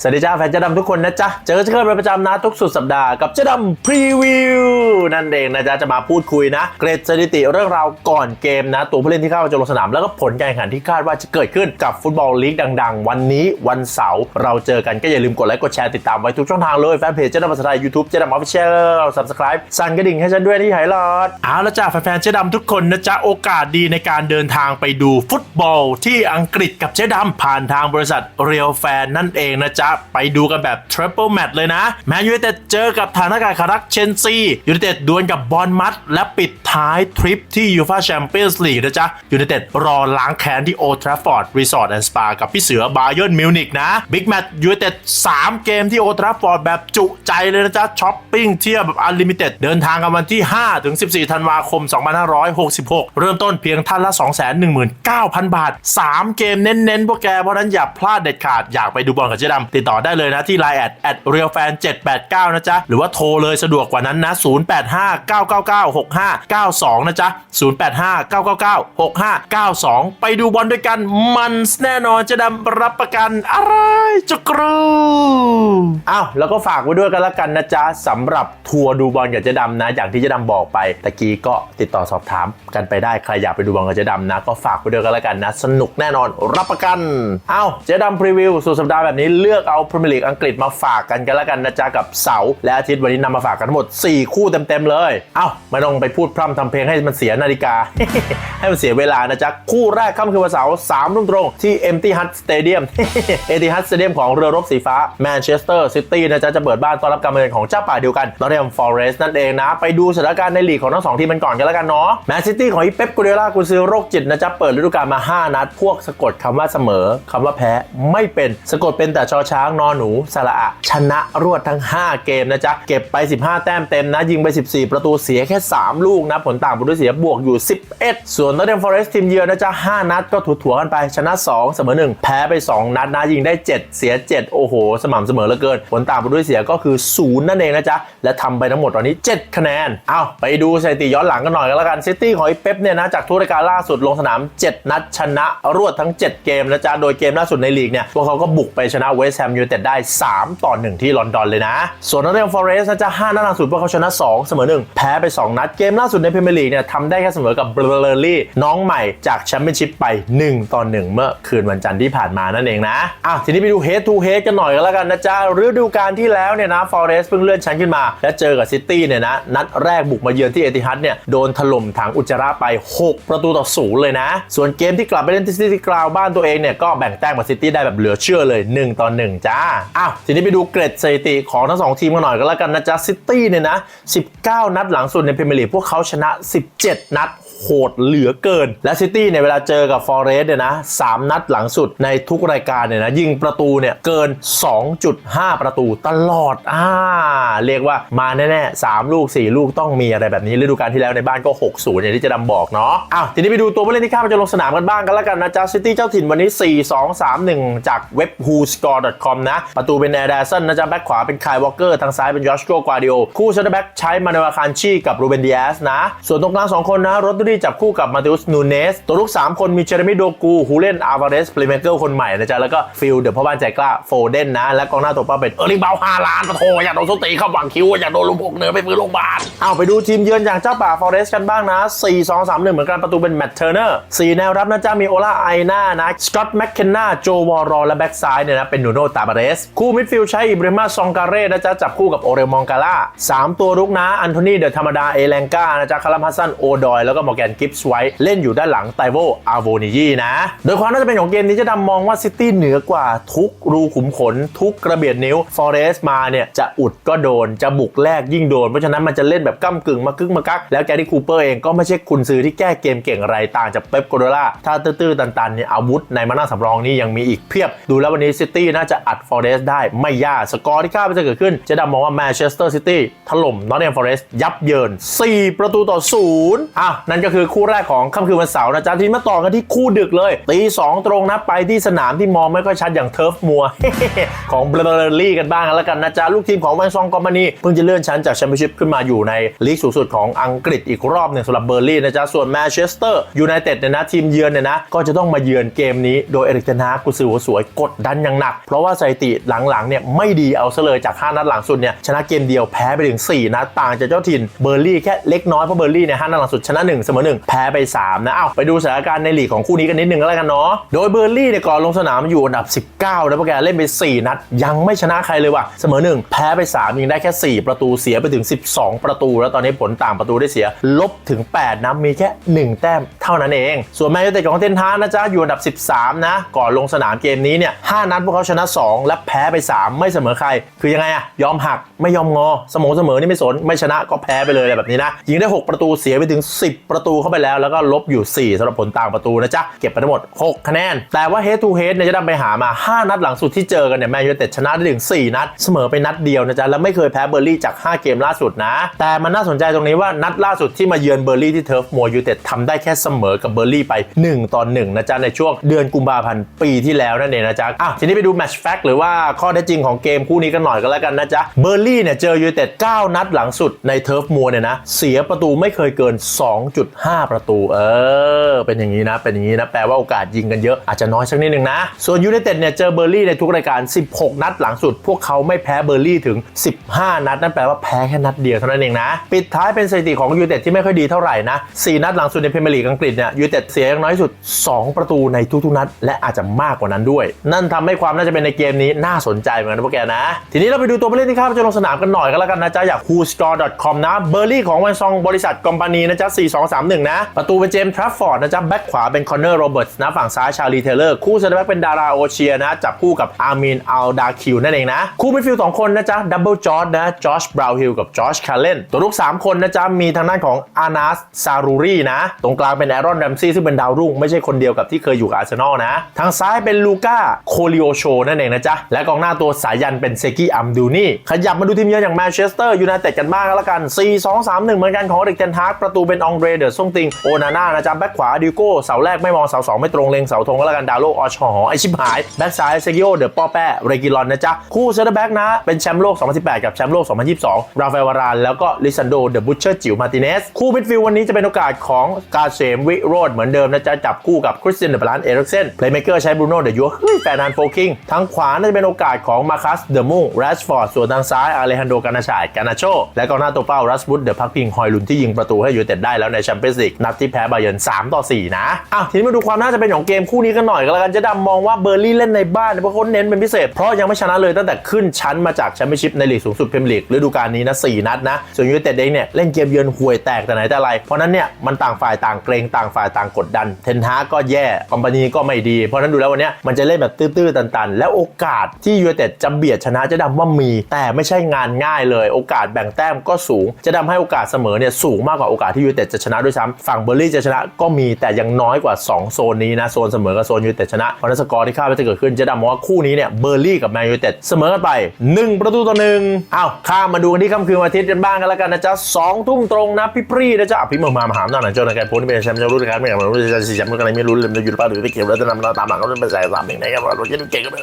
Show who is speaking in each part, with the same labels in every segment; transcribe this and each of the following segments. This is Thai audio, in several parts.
Speaker 1: สวัสดีจ้าแฟนเจ๊ดำทุกคนนะจ๊ะ เจอเจอกันเป็นประจำนะทุกสุดสัปดาห์กับเจ๊ดำพรีวิวนั่นเองนะจ๊ะจะมาพูดคุยนะ เกรดสถิติเรื่องราวก่อนเกมนะ ตัวผู้เล่นที่เข้ามาจะลงสนาม แล้วก็ผลการแข่งขันที่คาดว่าจะเกิดขึ้นกับฟุตบอลลีกดัง ๆ วันนี้วันเสาร์เราเจอกันก็อย่าลืมกดไลค์กดแชร์ติดตามไว้ทุกช่องทางเลยแฟนเพจเจ๊ดำภาษาไทยยูทูบเจ๊ดำออฟฟิเชียลสับสไครป์สั่นกระดิ่งให้ฉันด้วยที่ไฮไลท์เอาละจ้าแฟนๆเจ๊ดำทุกคนนะจ๊ะโอกาสดีในการเดินทางไปดูฟุตบอลที่อังกฤษกับเจ๊ดำผ่านทางบริษัทเรียลแฟนนั่นเองนะจ๊ะไปดูกันแบบ Triple Match เลยนะ แมนยูไนเต็ดเจอกับฐานอากาศคารักเชนซียูไนเต็ดดวลกับบอลมัด และปิดท้ายทริปที่ยูฟาแชมเปี้ยนส์ลีกนะจ๊ะยูไนเต็ดรอล้างแค้นที่โอทราฟอร์ดรีสอร์ทแอนด์สปากับพี่เสือบาเยิร์นมิวนิกนะบิ๊กแมตช์ยูไนเต็ด3เกมที่โอทราฟอร์ดแบบจุใจเลยนะจ๊ะช้อปปิ้งเที่ยวแบบอันลิมิเต็ดเดินทางกันวันที่ 5 ถึง 14 ธันวาคม 2566 เริ่มต้นเพียงท่านละ 219,000 บาท 3 เกมเน้นๆพวกแกเพราะฉะนั้นอย่าพลาดเด็ดขาดอยากไปดูบอลกับเจ๊ดำติดต่อได้เลยนะที่ Line แอดแอดเรียลแฟน789 นะจ๊ะ หรือว่าโทรเลยสะดวกกว่านั้นนะ 0859996592 นะจ๊ะ 0859996592 ไปดูบอลด้วยกันมันแน่นอนเจ๊ดำรับประกันอะไรจุกรูอ้าวแล้วก็ฝากไว้ด้วยกันละกันนะจ๊ะสำหรับทัวร์ดูบอลกับเจ๊ดำนะ อย่างที่เจ๊ดำบอกไปตะกี้ก็ติดต่อสอบถามกันไปได้ใครอยากไปดูบอลกับเจ๊ดำนะ ก็ฝากไว้ด้วยกันละกันนะ สนุกแน่นอนรับประกันอ้าวเจ๊ดำพรีวิวสุดสัปดาห์แบบนี้เลือกเอาพรีเมียร์ลีกอังกฤษมาฝากกันกันละกันนะจ๊ะกับเสาร์และอาทิตย์วันนี้นำมาฝากกันทั้งหมด 4 คู่เต็มๆเลย เอ้าไม่ต้องไปพูดพร่ำทำเพลงให้มันเสียนาฬิกา ให้มันเสียเวลานะจ๊ะคู่แรกค่ำคืนวันเสาร์สามทุ่มตรงที่ Empty Hut Stadium Empty Hut Stadium ของเรือรบสีฟ้าแมนเชสเตอร์ซิตี้นะจ๊ะจะเปิดบ้านต้อนรับการมาเยือนของเจ้าป่าเดียวกันนอตเทมฟอเรสต์นั่นเองนะ ไปดูสถานการณ์ในลีกของทั้งสองทีมกันก่อนกันแล้วกันเนาะแมนซิตี้ของอีเป๊ปกูเดล่ากุนซือโรคจิตนะจ๊ะเปิดฤดูกาลมา 5 นัด พวกสะกดคำว่าเสมอคำว่าแพ้ไม่เป็นสะกดเป็นแต่ชอช้างนอหนูสระอะชนะรวดทั้ง 5 เกมนะจ๊ะ เก็บไป 15 แต้มเต็มนะ ยิงไป 14 ประตูเสียแค่ 3 ลูกนะ ผลต่างประตูเสียบวกอยู่ 11 ส่วนนอตเทมฟอเรสต์ทีมเยือนนะจ๊ะ 5 นัดก็ถัวกันไปชนะ 2 เสมอ 1 แพ้ไป 2 นัดนะ ยิงได้ 7 เสีย 7 โอ้โห สม่ำเสมอเหลือเกิน ผลต่างประตูเสียก็คือ 0 นั่นเองนะจ๊ะ และทำไปทั้งหมดตอนนี้ 7 คะแนน เอาไปดูสถิติย้อนหลังกันหน่อยกันแล้วกันซิตี้ของไอ้เป๊ปเนี่ยนะจากทุกรายการล่าสุดลงสนาม 7 นัดชนะรวดทั้ง 7 เกมนะจ๊ะโดยเกมล่าสุดในลีกเนี่ยพวกเขาก็บุกไปชนะเวสต์มยูไนเต็ดได้ 3 ต่อ 1 ที่ลอนดอนเลยนะ ส่วนนอตเทมฟอเรสต์นะจะ5นัดล่าสุดพวกเขาชนะ 2 เสมอ 1 แพ้ไป 2 นัด เกมล่าสุดในพรีเมียร์ลีกเนี่ยทำได้แค่เสมอกับเบลเลอร์ลี่น้องใหม่จากแชมเปี้ยนชิพไป 1 ต่อ 1 เมื่อคืนวันจันทร์ที่ผ่านมานั่นเองนะอ้าวทีนี้ไปดูเฮดทูเฮดกันหน่อยกันแล้วกันนะจ๊ะฤดูกาลที่แล้วเนี่ยนะฟอเรสต์เพิ่งเลื่อนชั้นขึ้นมา และเจอกับซิตี้เนี่ยนะนัดแรกบุกมาเยือนที่เอติฮัดเนี่ยโดนถล่มถังอุจจาระไป 6 ประตูต่อศูนย์เลยนะ ส่วนเกมที่กลับไปเล่นที่ซิตี้กราวบ้านตัวเองเนี่ยก็แบ่งแต้มกับซิตี้ได้แบบเหลือเชื่อเลย 1 ต่อ 1จ้า อ้าว ทีนี้ไปดูเกรดสถิติของทั้งสองทีมกันหน่อยก็แล้วกันนะจ๊ะซิตี้เนี่ยนะ 19 นัดหลังสุดในพรีเมียร์ลีกพวกเขาชนะ 17 นัด โหดเหลือเกิน และซิตี้เนี่ยเวลาเจอกับฟอร์เรสต์เนี่ยนะสามนัดหลังสุดในทุกรายการเนี่ยนะยิงประตูเนี่ยเกิน 2.5 ประตูตลอดอ่าเรียกว่ามาแน่ๆ3ลูก 4 ลูกต้องมีอะไรแบบนี้ฤดูกาลที่แล้วในบ้านก็ 6-0อย่างที่จะดำบอกเนาะอ้าวทีนี้ไปดูตัวผู้เล่นที่ข้ามจะลงสนามกันบ้างกันแล้วกันนะจ๊ะซิตี้เจ้าถิ่นวันนี้ 4-2-3-1 จากเว็บ whoscore.com นะ ประตูเป็นแอร์แดสันนะจ๊ะแบ็คขวาเป็นคายวอลเกอร์ทางซ้ายเป็นยอชโกกวาดิโอคู่เซนเตอร์แบ็กใช้มาเนวาคานชีกับรูเบนดิแอสนะ ส่วนตรงกลางสองคนนะโรดรีจับคู่กับมาติอุสนูเนส ตัวลูก3 คนมีเจเรมิโดกูฮูเลนอาร์วาเรสเปลเมเกอร์คนใหม่นะจ๊ะ แล้วก็ฟิลเดอะพ่อบ้านใจกล้าโฟเดนนะ และกองหน้าตัวเป้าเป็นเออร์ลิงเบาห้าล้านปะโถอยากโดนสตีเข้าหวังคิวอยากโดนลุมพกเหนือไปฟื้นโรงพยาบาลเอาไปดูทีมเยือนอย่างเจ้าป่าฟอเรสกันบ้างนะ 4 2 3 1 เหมือนกันประตูเป็นแมตเทอร์เนอร์4แนวรับนะจ๊ะมีโอล่าไอนานะสกอตต์แมคเคนนาโจวอรอและแบ็กซ้ายเนี่ยนะเป็นนูโนตาบาเรสคู่มิดฟิลด์ใช้อิบราฮิมาซองการเร่นะจ๊ะจับคู่กับโอเรลมองกาล่าสามตัวรุกนะอันโทนีเดอะธรรมดาเอเลงกานะจ๊ะคารัมฮัสซันโอดอยแล้วก็มอร์แกนกิฟส์ไว้เล่นอยู่ด้านหลังไตโวอาโวนิยีนะ โดยความน่าจะเป็นของเกมนี้จะดำมองว่าซิตี้เหนือกว่าทุกรูขุมขน ทุกกระเบียดนิ้วฟอเรสมาเนี่ยจะอุดก็โดน จะบุกแรกยิ่งโดน เพราะฉะนั้นมันจะเล่นแบบก้ากึ่งมากึ่งมากัก แล้วแกรี่คูเปอร์เองก็ไม่ใช่คุณซื้อที่แก้เกมเก่งอะไรต่างจากเป๊ปโกโดล่าถ้าตื้อๆตันๆเนี่ยอาวุธในมานั่งสำรองนี่ยังมีอีกเพียบ ดูแล้ววันนี้ซิตี้น่าจะอัดฟอเรสได้ไม่ยากสกอร์ที่คาดว่าจะเกิดขึ้น จะดำมองว่าแมนเชสเตอร์ซิตี้ถล่มนอตเทมฟอเรสยับเยิน 4 ประตูต่อศูนย์อะนั่นก็คือคู่แรกของค่ำคืนวันเสาร์นะจ๊ะทีนี้มาต่อกันที่คู่ดึกเลยตีสองตรงนะไปที่สนามที่มองไม่ค่อยชัดอย่างเทิร์ฟมัวของเบลอร์ลี่กันบ้างแล้วกันนะจ๊ะลูกทีมของแวนซองกอมานีเพิ่งจะเลื่อนชั้นจากแชมเปี้ยนชิพขึ้นมาอยู่ในลีกสูงสุดของอังกฤษอีกรอบหนึ่งสำหรับเบอร์ลี่นะจ๊ะส่วนแมนเชสเตอร์ยูไนเต็ดเนี่ยนะทีมเยือนเนี่ยนะก็จะต้องมาเยือนเกมนี้โดยเอริกเทนฮากกุนซือหัวสวยกดดันอย่างหนัก เพราะว่าสถิติหลังๆเนี่ยไม่ดีเอาซะเลยจาก 5 นัดหลังสุดเนี่ยชนะเกมเดียวแพ้ไปถึง4นัดต่างจากเจ้าถิ่นเบอร์ลี่แค่เล็กน้อยเพราะเบอร์ลี่เนี่ยห้านัดหลังสุดชนะ1เสมอ1แพ้ไป 3 นะเอ้าไปดูสถานการณ์ในลีกของคู่นี้กันนิดนึงก็แล้วกันเนาะโดยเบอร์ลี่เนี่ยก่อนลงสนามอยู่อันดับ 19นะพวกแกเล่นไป 4 นัด ยังไม่ชนะใครเลยว่ะเสมอ1แพ้ไป 3 ยิงได้แค่ 4 ประตูเสียไปถึง 12 ประตู แล้วตอนนี้ผลต่างประตูได้เสียลบถึง 8นะมีแค่ 1 แต้มเท่านั้นเอง ส่วนแมนยูเต็ดของเทนฮากนะจ๊ะอยู่อันดับ 13 นะ ก่อนลงสนามเกมนี้เนี่ย5นัดพวกเขาชนะ 2 และแพ้ไป 3 ไม่เสมอใคร คือยังไงอะยอมหักไม่ยอมงอเสมอเสมอนี่ไม่สนไม่ชนะก็แพ้ไปเลยอะไรแบบนี้นะยิงได้ 6 ประตูเสียไปถึง 10 ประตูเข้าไปแล้ว แล้วก็ลบอยู่ 4สำหรับผลต่างประตูนะจ๊ะ เก็บไปทั้งหมด 6 คะแนน แต่ว่า head to head เนี่ยจะนำไปหามา 5 นัดหลังสุดที่เจอกันเนี่ยแมนยูไนเต็ดชนะได้ถึง 4 นัด เสมอไปนัดเดียวนะจ๊ะ แล้วไม่เคยแพ้เบอร์ลี่จาก 5 เกมล่าสุดนะ แต่มันน่าสนใจตรงนี้ว่านัดล่าสุดที่มาเยือนเบอร์ลี่ที่เทิร์ฟมัวยูเต็ดทำได้แค่เสมอกับเบอร์ลี่ไป 1 ต่อน1นะจ๊ะในช่วงเดือนกุมภาพันธ์ปีที่แล้วนั่นเองนะจ๊ะอะทีนี้ไปดูแมตช์แฟกหรือว่าข้อเท็จจริงของเกมคู่นี้กันหน่อยก็แล้วกันนะจ๊ะเบอร์ลี่เนี่ยเจอยูเต็ด9นัดหลังสุดในเทิร์ฟมัวเนี่ยนะเสียประตูไม่เคยเกิน2.5ประตู เออ เป็นอย่างนี้นะ เป็นอย่างนี้นะ แปลว่าโอกาสยิงกันเยอะ อาจจะน้อยสักนิดนึงนะ ส่วนยูไนเต็ดเนี่ยเจอเบอร์ลี่ในทุกรายการ 16 นัดหลังสุด พวกเขาไม่แพ้เบอร์ลี่ถึง 15 นัด นั่นแปลว่าแพ้แค่นัดเดียวเท่านั้นเองนะ ปิดท้ายเป็นสถิติของยูไนเต็ดที่ไม่ค่อยดีเท่าไหร่นะ 4 นัดหลังสุดในพรีเมียร์ลีกอังกฤษเนี่ยยูไนเต็ดเสียอย่างน้อยสุด 2 ประตูในทุกๆนัด และอาจจะมากกว่านั้นด้วย นั่นทำให้ความน่าจะเป็นในเกมนี้น่าสนใจเหมือนกันพวกแกนะ ทีนี้เราไปดูตัวผู้เล่นที่คาดว่าจะลงสนามกันหน่อยก็แล้วกันนะจ๊ะอยาก whoscore.com นะเบอร์ลี่ของวันซองบริษัทคอมพานีนะจ๊ะ4231 นะ ประตูเป็นเจมส์ทรัฟฟอร์ดนะจ๊ะแบ็คขวาเป็นคอนเนอร์โรเบิร์ตส์นะฝั่งซ้ายชาลีเทเลอร์คู่เซนเตอร์แบ็คเป็นดาราโอเชียนะจับคู่กับอาร์มินอัลดาคิวนั่นเองนะ คู่มิดฟิลด์สองคนนะจ๊ะดับเบิลจอร์ดนะจอชบราวฮิลกับจอชคาร์เลนตัวลูก 3 คนนะจ๊ะมีทางด้านของอานาสซารูรีนะ ตรงกลางเป็นแอรอนแรมซี่ซึ่งเป็นดาวรุ่งไม่ใช่คนเดียวกับที่เคยอยู่กับอาร์เซนอลนะ ทางซ้ายเป็นลูก้าโคลิโอโชนั่นเองนะจ๊ะและกองหน้าตัวสายันเป็นเซกิอัมดูนี่ขยับมาดูทีมเยือนอย่างแมนเชสเตอร์ยูไนเต็ดกันบ้างแล้วกัน 4-2-3-1 เหมือนกันของเด็กเทนฮากประตูเป็นองเดรเดอร์ซ่งติงโอนาน่านะจ๊ะแบ็คขวาดิโก้เสาแรกไม่มองเสาสองไม่ตรงเลงเสาธงก็แล้วกันดาวโลออชหอไอชิบหายแบ็คซ้ายเซกิโอเดอร์ป้อแป้เรกิลอนนะจ๊ะคู่เซนเตอร์แบ็กนะเป็นแชมป์โลก 2018 กับแชมป์โลก 2022 ราฟาเอลวารานแล้วก็ลิซันโดเดอะบูชเชอร์จิ๋วมาติเนสคู่มิดฟิลด์วันนี้จะเป็นโอกาสของกาเซมวิโรดเหมือนเดิมนะจ๊ะจับคู่กับคริสเตียนเดอะบลันเอริกเซนเพลย์เมเกอร์ใช้บรูโน่เดอะยัวเฮ้ยแฟนันโฟคิงทางขวาน่าจะเป็นโอกาสของมาคัสเดอะมูแรชฟอร์ดส่วนทางซ้ายอาเลฮันโดกานาชายกานาโชและกองหน้าตัวเป้ารัสบุตเดอะพักพิงฮอยลุนที่ยิงประตูให้ยูเต็ดได้แล้วในแชมเปี้ยนส์ลีกนัดที่แพ้บาเยิร์น3ต่อ 4 นะอ้าวทีนี้มาดูความน่าจะเป็นของเกมคู่นี้กันหน่อยก็แล้วกันเจะดำมองว่าเบอร์ลี่เล่นในบ้านเพราะเขาเน้นเป็นพิเศษ เพราะยังไม่ชนะเลยตั้งแต่ขึ้นชั้นมาจากแชมเปี้ยนชิพในลีกสูงสุดพรีเมียร์ลีกฤดูกาลนี้นะ4นัดนะส่วนยูไนเต็ดเองเนี่ยเล่นเกมเยือนห่วยแตกแต่ไหนแต่ไรเพราะนั้นเนี่ยมันต่างฝ่ายต่างเกรงต่างฝ่ายต่างกดดัน เทนฮาก็แย่คอมพานีก็ไม่ดี เพราะนั้นดูแล้ววันเนี้ยมันจะเล่นแบบตื้อๆตันๆ แล้วโอกาสที่ยูไนเต็ดจะเบียดชนะเจะดำว่ามี แต่ไม่ใช่งานง่ายเลย โอกาสแบ่งแต้มก็สูง จะทำให้โอกาสเสมอเนี่ยสูงมากกว่าโอกาสที่ยูไนเต็ดจะชนะด้วยซ้ำฝั่งเบอร์ลี่จะชนะก็มีแต่ยังน้อยกว่า 2 โซนนี้นะ โซนเสมอกับโซนยูเต็ดชนะเพราะนั้นสกอร์ที่คาดว่าจะเกิดขึ้นเจะดำมองว่าคู่นี้เนี่ยเบอร์ลี่กับแมนยูเต็ดเสมอกันไป 1 ประตูต่อหนึ่งอ้าวข้ามมาดูกันที่ค่ำคืนวันอาทิตย์กันบ้างกันแล้วกันนะจ๊ะสองทุ่มตรงนะพี่ปรีนะจ๊ะพี่เมามามหาหน้าหนังเจ้าในการโพสต์ที่เป็นแชมป์เจ้ารุ่นการไม่กับเราจะสี่แชมป์กันอะไรไม่รู้เลยมันอยู่หรือเปล่าหรือไม่เกี่ยวแล้วจะนำเราตามหลังก็เป็นสายสามหนึ่งนะครับเราจะเก่งก็ไม่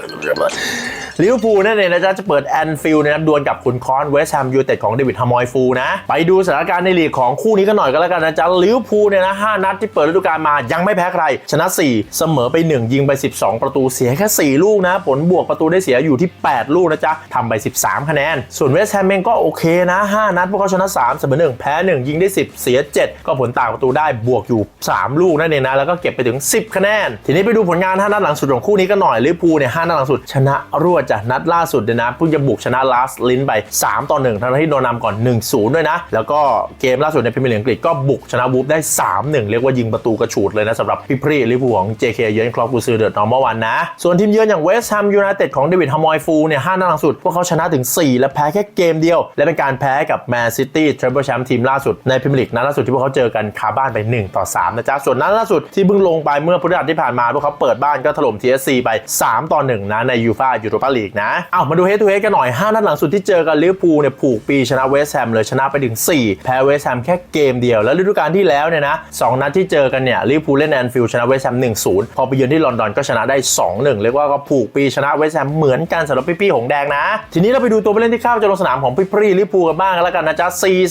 Speaker 1: ลิเวอร์พูลนั่นเองนะจ๊ะจะเปิดแอนฟิลด์นะครับดวลกับคุณคอนเวสต์แฮมยูเต็ดของเดวิดฮามอยฟูนะไปดูสถานการณ์ในลีกของคู่นี้กันหน่อยก็แล้วกันนะจ๊ะลิเวอร์พูลเนี่ยนะห้านัดที่เปิดฤดูกาลมายังไม่แพ้ใคร ชนะ 4 เสมอไป 1 ยิงไป 12 ประตูเสียแค่ 4 ลูกนะ ผลบวกประตูได้เสียอยู่ที่ 8 ลูกนะจ๊ะทำไป 13 คะแนน ส่วนเวสต์แฮมเองก็โอเคนะ 5 นัดพวกเขาชนะ 3 เสมอ 1 แพ้ 1 ยิงได้ 10 เสีย 7 ก็ผลต่างประตูได้บวกอยู่ 3 ลูกนั่นเองนะ แล้วก็เก็บไปถึง 10 คะแนน ทีนี้ไปดูผลงาน 5 นัดหลังสุดของคู่นี้กันหน่อยลิเวอร์พูลเนี่ย5นัดหลังสุดชนะรวดจ้ะนัดล่าสุดเนี่ยนะเพิ่งจะบุกชนะลาสลินไป3ต่อ1ทั้งที่โดนนำก่อน 1-0 ด้วยนะ แล้วก็เกมล่าสุดในพรีเมียร์ลีกอังกฤษก็บุกชนะวูฟได้ 3-1 เรียกว่ายิงประตูกระฉูดเลยนะสำหรับพี่พรีลิเวอร์พูของ JK เยือนคลอปกูซือเดือร์นอร์มวันนะ ส่วนทีมเยือนอย่างเวสต์แฮมยูไนเต็ดของเดวิดฮามอยฟูเนี่ย5นัดหลังสุด พวกเขาชนะถึง 4 และแพ้แค่เกมเดียว และเป็นการแพ้กับแมนซิตี้เทรเบิลแชมป์ทีมล่าสุดในพรีเมียร์ลีกนัดล่าสุดที่พวกเขาเจอกันคาบ้านไป 1 ต่อ 3 นะจ๊ะ ส่วนนัดล่าสุดที่เพิ่งลงไปเมื่อพฤหัสที่ผ่านมาพวกเขาเปิดบ้านก็ถล่ม TSC ไป 3 ต่อ 1 นะในยูฟ่ายูโรปาลีกนะเอามาดูเฮดทูเฮดกันหน่อย5นัดหลังสุดที่เจอกันลิเวอร์พูลเนี่ยผูกปีชนะเวสต์แฮมเลยชนะไปถึง 4 แพ้เวสต์แฮมแค่เกมเดียวแล้วฤดูกาลณ์ที่แล้วเนี่ยนะสองนัดที่เจอกันเนี่ยลิเวอร์พูลเล่นแอนฟิลด์ชนะเวสต์แฮม1-0พอไปเยือนที่ลอนดอนก็ชนะได้ 2-1 เรียกว่าก็ผูกปีชนะเวสต์แฮมเหมือนกันสำหรับพี่ๆหงแดงนะ ทีนี้เราไปดูตัวผู้เล่นที่เข้าจะลงสนามของพี่ปรีลิเวอร์พูลกันบ้างกันแล้วกันนะจ๊ะ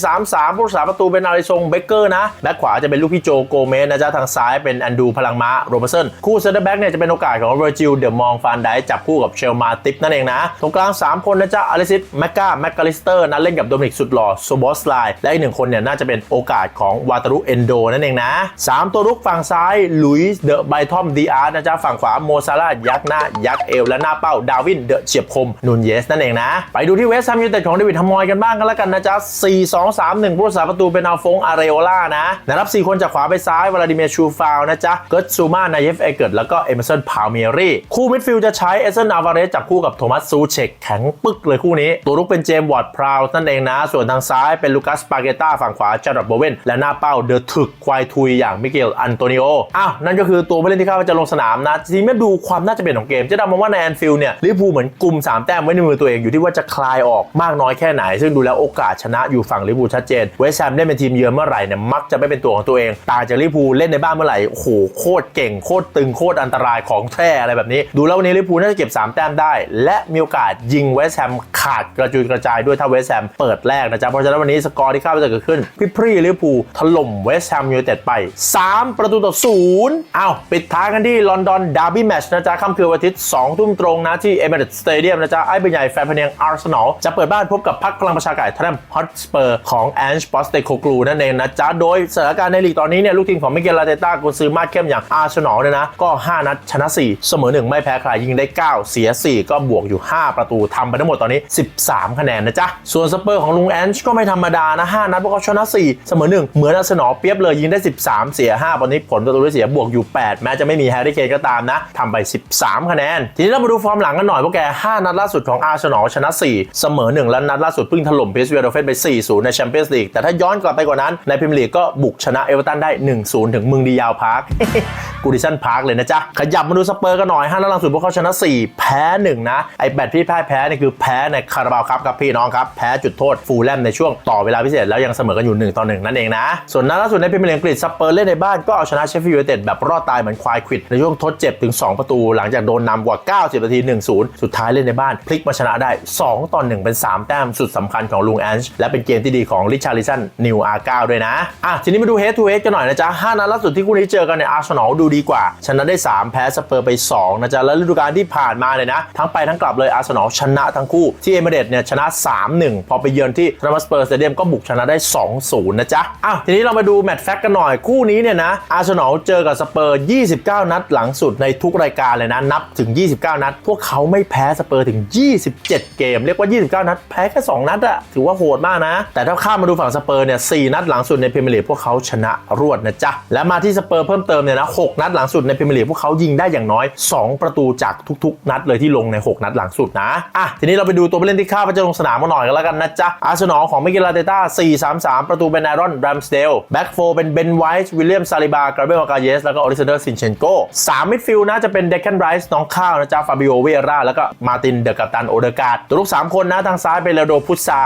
Speaker 1: 4-3-3ผู้รักษาประตูเป็นอาริซงเบเกอร์นะแบ็คขวาจะเป็นลูกพี่โจโกเมสนะจ๊ะทางซ้ายเป็นแอนดูพลังม้าโรเบอร์สันคู่เซนเตอร์แบ็กเนี่ยจะเป็นโอกาสของเวอร์จิลเดอะมองฟานไดจับคู่กับเชลมาติปนั่นเองนะตรงกลาง3คนนะจ๊ะอลิซิสแมกกาแมกกาลิสเตอร์นะเล่นกับโดมินิกสุดหล่อโซบอสไลและอีกหนึ่งคนเนี่ยน่าจะเป็นโอกาสของวาตารุเอนโดนั่นเองนะ 3 ตัวรุกฝั่งซ้ายลุยส์เดอะไบทอมดีอาร์นะจ๊ะฝั่งขวาโมซาร่ายักหน้า ยักเอวและหน้าเป้าดาวินเดอะเฉียบคมนูนเยสนั่นเองนะ ไปดูที่เวสต์แฮมยูไนเต็ดของเดวิดฮัมอยกันบ้างกันแล้วกันนะจ๊ะ4 2 3 1ผู้รักษาประตูเป็นอัลฟงอาเรโอล่านะนะครับ 4 คนจากขวาไปซ้ายวลาดิเมียร์ชูฟาวนะจ๊ะเกิร์ตซูมานายเฟเอเกิร์ตแล้วก็เอเมอร์สันพาวเมียรี่คู่มิดฟิลด์จะใช้เอเซนอาวาเรสจับคู่กับโทมัสซูเชกแข็งปึกเลยคู่นี้ ตัวรุกเป็นเจมส์วอร์ดพราวนั่นเองนะ ส่วนทางซ้ายเป็นลูคัสปาเกต้าฝั่งขวาจาร์ดโบเวนและหน้าเป้าเดอะถึกควายทุยอย่างมิเกลอันโตนิโออ้าวนั่นก็คือตัวผู้เล่นที่เข้าจะลงสนามนะทีนี้มาดูความน่าจะเป็นของเกม จะดำมองว่าในแอนฟิลด์เนี่ยลิเวอร์พูลเหมือนกลุ่ม3 แต้มไว้ในมือตัวเองอยู่ที่ว่าจะคลายออกมากน้อยแค่ไหน ซึ่งดูแล้วโอกาสชนะอยู่ฝั่งลิเวอร์พูลชัดเจนเวสต์แฮมเล่นเป็นทีมเยือนเมื่อไหร่เนี่ยมักจะไม่เป็นตัวของตัวเองต่างจากลิเวอร์พูลเล่นในบ้านเมื่อไหร่โอ้โหโคตรเก่งโคตรตึงโคตรอันตรายของแท้อะไรแบบนี้ ดูแล้ววันนี้ลิเวอร์พูลน่าจะเก็บ 3 แต้มได้ และมีโอกาสยิงเวสต์แฮมขาดกระจุยกระจายด้วยถ้าเวสต์แฮมเปิดแรกนะจ๊ะเพราะฉะนั้นวันนี้สกอร์ที่คาดว่าจะเกิดขึ้นพี่พรีลิเวอร์พูลถล่มเวสต์แฮมยูไนเต็ดไป 3 ประตูต่อศูนย์อ้าวปิดท้ายกันที่ลอนดอนดาร์บี้แมชนะจ๊ะค่ำคืนวันอาทิตย์2ทุ่มตรงนะที่เอเมเรตสเตเดียมนะจ๊ะไอ้เป็นใหญ่แฟนเพลงอาร์เซนอลจะเปิดบ้านพบกับพักพลังประชาไก่ทันฮอตสเปอร์ของแอนช์ปอสเตโคกลูนั่นเองนะจ๊ะโดยสถานการณ์ในลีกตอนนี้เนี่ยลูกทีมของมิเกลลาเตต้ากุนซือมาดเข้มอย่างอาร์เซนอลเนี่ยนะก็ 5 นัดชนะ 4 เสมอ 1 ไม่แพ้ใครยิงได้ 9 เสีย 4 ก็บวกอยู่ 5 ประตูทำไปทั้งหมดตอนนี้ 13 คะแนนนะจ๊ะส่วนสเปอร์ของลุงแอนช์ก็ไม่ธรรมดานะ 5 นัดพวกเขาชนะ 4 เสมอ 1 เหมือนอาร์เซนนอเปียบเลยยิงได้ 13 เสีย 5 ตอนนี้ผลประตูได้เสียบวกอยู่ 8 แม้จะไม่มีแฮร์รี่เคนก็ตามนะทำไป 13 คะแนน ทีนี้เรามาดูฟอร์มหลังกันหน่อยพวกแก 5 นัดล่าสุดของอาร์เซนอลชนะ 4 เสมอ 1 และนัดล่าสุดเพิ่งถล่มเพสเวีโดเฟนไป 4-0 ในแชมเปี้ยนส์ลีกแต่ถ้าย้อนกลับไปกว่านั้นในพรีเมียร์ลีกก็บุกชนะเอเวอร์ตันได้ 1-0 ถึงมืองดียาวพาร์คกูดิชันพาร์คเลยนะจ๊ะ ขยับมาดูสเปอร์กันหน่อยห้านัดลังสุดพวกเขาชนะ 4 แพ้ 1 นะ ไอ้แบตที่พ่ายแพ้นี่คือแพ้ในคาราบาวครับครับพี่น้องครับ แพ้จุดโทษฟูลแลมในช่วงต่อเวลาพิเศษแล้วยังเสมอกันอยู่ 1 ต่อ 1 นั่นเองนะ ส่วนนัดล่าสุดในพรีเมียร์ลีกอังกฤษสเปอร์เล่นในบ้านก็เอาชนะเชฟฟิลด์ยูไนเต็ดแบบรอดตายเหมือนควายควิดในช่วงทดเจ็บถึง 2 ประตู หลังจากโดนนำกว่า 90 นาที 1-0 สุดท้ายเล่นในบ้านพลิกมาชนะได้ 2 ต่อ 1 เป็น 3 แต้มสุดสำคัญของลุงแอนช์และเป็นเกมที่ดีของริชาร์ลิสันนิวอาร์เก้าด้วยนะอะทีนี้มาดูเฮดทูเฮดกันหน่อยนะจ๊ะห้านัดล่าสุดที่คู่นี้เจอกันเนี่ยอาร์เซนอลดูดีกว่าชนะได้ 3 แพ้สเปอร์ไป 2 นะจ๊ะแล้วฤดูกาลที่ผ่านมาเนี่ยนะทั้งไปทั้งกลับเลยอาร์เซนอลชนะทั้งคู่ที่เอเมเรตเนี่ยชนะ 3-1 พอไปเยือนที่ทรัมสเปอร์สเตเดียมก็บุกชนะได้ 2-0 นะจ๊ะอ้าวทีนี้เรามาดูแมตช์แฟกกันหน่อยคู่นี้เนี่ยนะอาร์เซนอลเจอกับสเปอร์ 29 นัดหลังสุดในทุกรายการเลยนะ นับถึง 29 นัด พวกเขาไม่แพ้สเปอร์ถึง 27 เกม เรียกว่า 29 นัด แพ้แค่ 2 นัดอะถือว่าโหดมากนะ แต่ถ้าข้ามมาดูฝั่งสเปอร์เนี่ย 4 นัดหลังสุดในพรีเมียร์ลีกพวกเขาชนะรวดนะจ๊ะ และมาที่สเปอร์เพิ่มเติมเนี่ยนะ 6 นัดหลังสุดในพรีเมียร์ลีกพวกเขายิงได้อย่างน้อย 2 ประตูจากทุก ๆ นัดเลยที่ลงใน 6 นัดหลังสุดนะอะทีนี้เราไปดูตัวผู้เล่นที่คาดว่าจะลงสนามมาหน่อยกันแล้วกันนะจ๊ะอาร์เซนอลของมิเกลลาเตต้า4-3-3 ประตูเป็นไอรอนแรมสเดลแบ็กโฟเป็นเบนไวท์วิลเลียมซาลิบา กราเบลมากาเยส แล้วก็ออริซเดอร์ซินเชนโกสามมิดฟิลด์นะจะเป็นเดคแคนไรส์น้องข้าวนะจ๊ะฟาบิโอเวร่าแล้วก็มาตินเดอะกัปตันโอเดกาดตัวลูก 3 คนนะทางซ้ายเป็นเลโดพุซา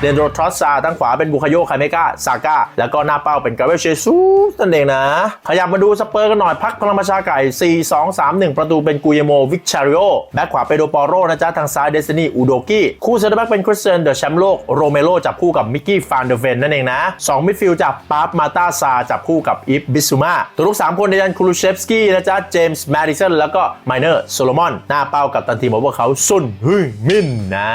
Speaker 1: เดนโดทรอสซาทางขวาเป็นบุคโยคาเมกาซาก้าแล้วก็หน้าเป้าเป็นกาเบลเชซูสนั่นเองนะขยับมาดูสเปอร์กันหน่อยพักพลังประชาไก่4 2 3 1 ประตูเป็นกุยโมวิกชาริโอแบ็คขวาเปโดปอโรนะจ๊ะทางซ้ายเดสตินีอูโดกี้คู่เซนเตอร์แบ็กเป็นคริสเตียนเดอะแชมป์โลกโรเมโรจับคู่กับมิกกี้ฟานเดเวนนั่นเองนะสองมิดฟิลด์จับปาร์ปมาตาซาจับคู่กับอีฟบิซูมาตัวลูก 3 คนในยันคูลูเชฟสกี้นะจ๊ะเจมส์แมดิสันแล้วก็ไมเนอร์โซโลมอนหน้าเป้ากับตันทีมของพวกเขาซุนฮึยมินนะ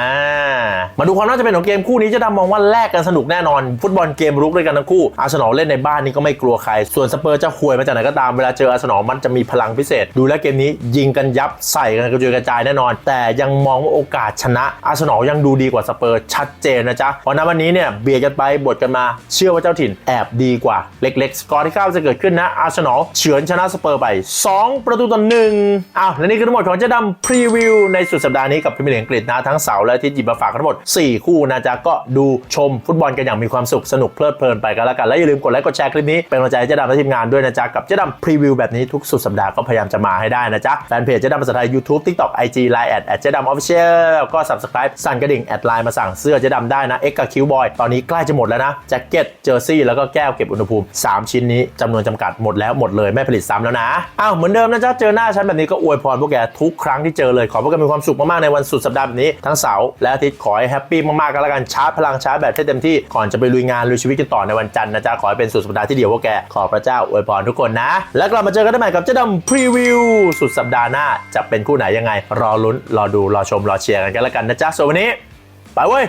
Speaker 1: มาดูความน่าจะเป็นของเกมคู่นี้จะดำมองว่าแลกกันสนุกแน่นอน ฟุตบอลเกมรุกด้วยกันทั้งคู่อาร์เซนอลเล่นในบ้านนี่ก็ไม่กลัวใคร ส่วนสเปอร์จะห่วยมาจากไหนก็ตามเวลาเจออาร์เซนอลมันจะมีพลังพิเศษ ดูแลเกมนี้ยิงกันยับใส่กันกระจุยกระจายแน่นอน แต่ยังมองว่าโอกาสชนะอาร์เซนอลยังดูดีกว่าสเปอร์ชัดเจนนะจ๊ะเพราะนั้นวันนี้เนี่ยเบียดกันไปบดกันมาเชื่อว่าเจ้าถิ่นแอบดีกว่าเล็กๆ สกอร์ที่เข้าจะเกิดขึ้นนะ อาร์เซนอลเฉือนชนะสเปอร์ไป 2 ประตูต่อหนึ่งอ้าวและนี่คือทั้งหมดของเจ๊ดำพรีวิวในสุดสัปดาห์นี้กับพรีเมียร์ลีกอังกฤษนะทั้งเสาร์และอาที่หยิบมาฝากทั้งหมด 4 คู่นะจ๊ะก็ดูชมฟุตบอลกันอย่างมีความสุขสนุกเพลิดเพลินไปกันแล้วกันและอย่าลืมกดไลค์กดแชร์คลิปนี้เป็นกำลังใจให้เจ๊ดำและทีมงานด้วยนะจ๊ะกับเจ๊ดำพรีวิวแบบนี้ทุกสุดสัปดาห์ก็พยายามจะมาให้ได้นะจ๊ะแฟนเพจเจ๊ดำภาษาไทย YouTube TikTok IG Line แอดแอดเจ๊ดำออฟฟิเชียลก็ Subscribe สั่นกระดิ่งแอดไลน์มาสั่งเสื้อเจ๊ดำได้นะเอ็กกับคิวบอยตอนนี้ใกล้จะหมดแล้วนะแจ็คเก็ตเจอร์ซี่แล้วก็แก้วเก็บอุณหภูมิ 3 ชิ้นนี้จำนวนจำกัดหมดแล้วหมดเลยไม่ผลิตซ้ำแล้วนะอ้าวเหมือนเดิมนะจ๊ะเจอหน้าฉันแบบนี้ก็อวยพรพวกแกทุกครั้งที่เจอเลยขอพวกแกมีความสุขมากๆในวันสุดสัปดาห์แบบนี้ทั้งเสาร์และอาทิตย์ขอให้แฮปปี้มากๆกันแล้วกันชาร์จพลังชาร์จแบตให้เต็มที่ก่อนจะไปลุยงานลุยชีวิตกันต่อในวันจันทร์นะจ๊ะขอให้เป็นสุดสัปดาห์ที่เดียวพวกแกขอพระเจ้าอวยพรทุกคนนะ แล้วกลับมาเจอกันได้ใหม่กับเจ๊ดำพรีวิวสุดสัปดาห์หน้าจะเป็นคู่ไหนยังไง รอลุ้นรอดูรอชมรอเชียร์กันกันแล้วกันนะจ๊ะส่วนวันนี้ ไปเว้ย